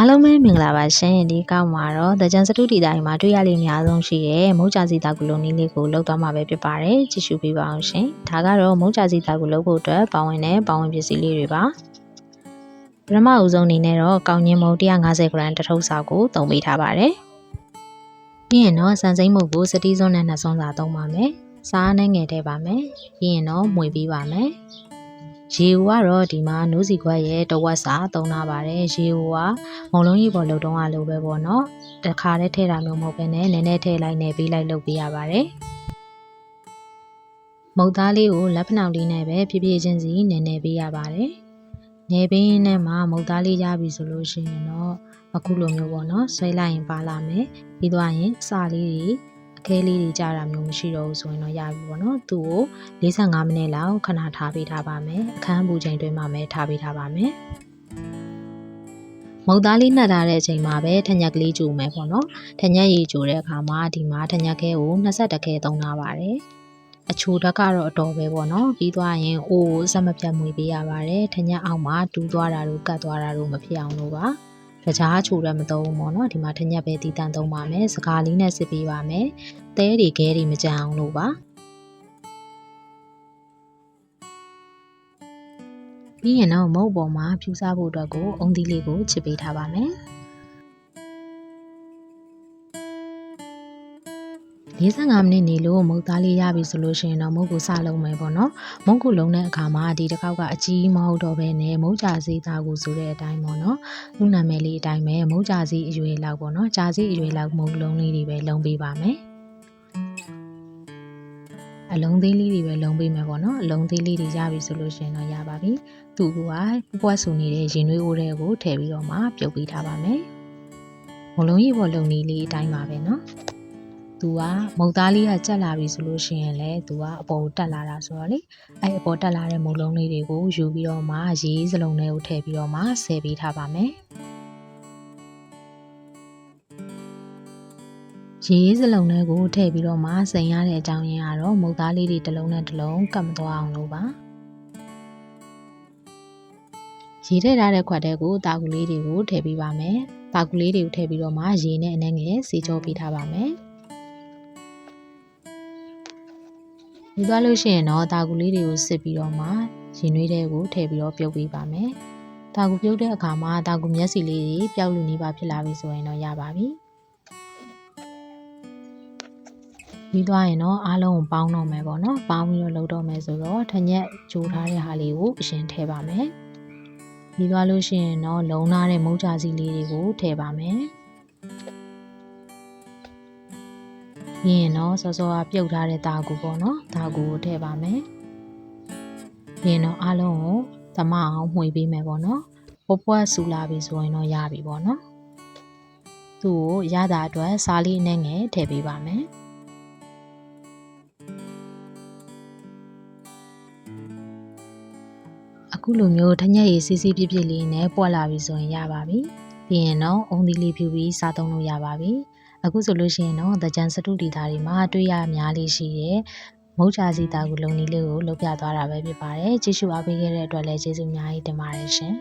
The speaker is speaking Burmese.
အားလုံးပဲမင်္ဂလာပါရှင်ဒီကောက်မှာတော့တကြံစတုတီတိုင်းမှာတွေ့ရလိမ့်အများဆုံးရှိရဲ့မုတ်ကြစီတာကုလုံးနည်းလေးကိုလောက်သွားမှာပဲဖြစ်ပါတယ်ကြည့်ရှုပေးပါအောင်ရှင်ဒါကတော့မုတ်ကြစီတာကုလုံးဖို့အတွက်ပါဝင်တဲ့ပါဝင်ပစ္စည်းလေးတွေပါပထမအဦးဆုံးအနေနဲ့တော့ကောင်းညင်မုံ150 gram တစ်ထုပ်စာကိုသုံးပေးထားပါတယ်ပြီးရင်တော့စံစိမ့်မုတ်ကိုစတီးစွန်းနဲ့နှစ်စွန်းစာသုံးပါမယ်စားနဲ့ငယ်ထည့်ပါမယ်ပြီးရင်တော့မှွေပေးပါမယ် ရေဦးကတော့ဒီမှာနိုးစီခွက်ရဲ့တဝက်စာသုံးထားပါတယ်ရေဦးကမုံလုံးကြီးပေါ်လှုပ်တုံးရလို့ပဲပေါ့နော်တခါတည်းထည့်တာမျိုးမဟုတ်ဘဲနဲ့နည်းနည်းထည့်လိုက်နေပြီးလိုက်လုပ်ပေးရပါတယ်မုတ်သားလေးကိုလက်ဖနှောက်လေးနဲ့ပဲဖြည်းဖြည်းချင်းစီနည်းနည်းပေးရပါတယ်နေပင်းနဲ့မှမုတ်သားလေးရပြီဆိုလို့ရှိရင်တော့အခုလိုမျိုးပေါ့နော်ဆွဲလိုက်ရင်ပါလာမယ်ပြီးသွားရင်အစာလေးတွေ အခဲလေးတွေကြာတာမျိုးမရှိတော့ဘူးဆိုရင်တော့ရပြီပေါ့နော်သူ့ကို45မိနစ်လောက်ခဏထားပေးထားပါမယ်အခန်းပူချိန်တွင်းမှာပဲထားပေးထားပါမယ်မုတ်သားလေးနှက်ထားတဲ့အချိန်မှာပဲထညက်ကလေးကြိုမယ်ပေါ့နော်ထညက်ရည်ကြိုတဲ့အခါမှာဒီမှာထညက်ခဲကို22ခဲသုံးထားပါတယ်အချိုဓာတ်ကတော့အတော်ပဲပေါ့နော်ပြီးသွားရင်အိုးကိုစက်မပြတ်မွေပေးရပါတယ်ထညက်အောက်မှာတူးသွားတာတို့ကတ်သွားတာတို့မဖြစ်အောင်လို့ပါတ ကြားချိုလည်းမသုံးဘူးပေါ့နော်ဒီမှာထညက်ပဲတီးတန့်သုံးပါမယ်စကားလေးနဲ့စစ်ပေးပါမယ်သဲတွေခဲတွေမကြအောင်လို့ပါပြီးရင်တော့မုတ်ပေါ်မှာဖြူစားဖို့အတွက်ကိုအုံသီးလေးကိုချစ်ပေးထားပါမယ် 45မိနစ်နေလို့မုတ်သားလေးရပြီဆိုလို့ရှိရင်တော့မုတ်ကိုစလုံးမယ်ပေါ့နော်မုတ်ကိုလုံးတဲ့အခါမှာဒီတစ်ခေါက်ကအကြီးမဟုတ်တော့ဘဲနဲ့မုတ်ကြာစီသားကိုဆိုတဲ့အတိုင်းပေါ့နော်သူ့နာမည်လေးအတိုင်းပဲမုတ်ကြာစီအရွယ်လောက်ပေါ့နော်ကြာစီအရွယ်လောက်မုတ်လုံးလေးတွေပဲလုံးပေးပါမယ်အလုံးသေးလေးတွေပဲလုံးပေးမယ်ပေါ့နော်အလုံးသေးလေးတွေရပြီဆိုလို့ရှိရင်တော့ရပါပြီသူ့ကပူပွားဆူနေတဲ့ရင်သွေးအိုးတွေကိုထည့်ပြီးတော့မှပြုတ်ပေးထားပါမယ်မလုံးကြီးပေါ်လုံးလေးလေးအတိုင်းပါပဲနော် သူကမုတ်သားလေးကကြက်လာပြီဆိုလို့ရှိရင်လည်းသူကအပေါ်တက်လာတာဆိုတော့လေအဲ့အပေါ်တက်လာတဲ့မုတ်လုံးလေးတွေကိုယူပြီးတော့မှရေးစလုံးလေးကိုထည့်ပြီးတော့မှဆယ်ပေးထားပါမယ်ရေးစလုံးလေးကိုထည့်ပြီးတော့မှစိန်ရတဲ့အကြောင်းရင်းကတော့မုတ်သားလေးတွေတစ်လုံးနဲ့တစ်လုံးကတ်မသွားအောင်လို့ပါရေထည့်ထားတဲ့ခွက်တဲကိုတာကူလေးတွေကိုထည့်ပေးပါမယ်တာကူလေးတွေကိုထည့်ပြီးတော့မှရေနဲ့အနှဲငယ်စီကြောပေးထားပါမယ် ဒီသွားလို့ရှိရင်တော့တာကူလေးတွေကိုစစ်ပြီးတော့မှရင်နွေးတဲ့ကိုထည့်ပြီးတော့ပြုတ်ပေးပါမယ်တာကူပြုတ်တဲ့အခါမှာတာကူမျက်စိလေးတွေပျောက်လူနေပါဖြစ်လာပြီဆိုရင်တော့ရပါပြီပြီးသွားရင်တော့အားလုံးကိုပေါင်းတော့မယ်ပေါ့နော်ပေါင်းပြီးတော့လုပ်တော့မယ်ဆိုတော့ထညက်ဂျိုထားတဲ့ဟာလေးကိုအရင်ထည့်ပါမယ်ပြီးသွားလို့ရှိရင်တော့လုံထားတဲ့မုတ်ကြစီလေးတွေကိုထည့်ပါမယ် ပြီးရင်တော့စောစောကပြုတ်ထားတဲ့တာကူပေါ့နော်တာကူကိုထည့်ပါမယ်ပြီးရင်တော့အားလုံးကိုသမအောင်မှွေပေးမယ်ပေါ့နော်ပွပွဆူလာပြီဆိုရင်တော့ရပြီပေါ့နော်သူ့ကိုရတာအတွက်စားလေးနဲ့ငယ်ထည့်ပေးပါမယ်အခုလိုမျိုးထညက်ရည်စီးစီးပြည့်ပြည့်လေးနဲ့ပွက်လာပြီဆိုရင်ရပါပြီပြီးရင်တော့အုံသီးလေးဖြူပြီးစားသုံးလို့ရပါပြီ အခုဆိုလို့ရှိရင်တော့သကြံစတုတီသားတွေမှာတွေ့ရများလေးရှိရဲ့မုတ်ချစီတာကူလုံနီလေးကိုလုပ်ပြသွားတာပဲဖြစ်ပါတယ်ကြည့်ရှုအားပေးခဲ့တဲ့အတွက်လည်းကျေးဇူးအများကြီးတင်ပါတယ်ရှင်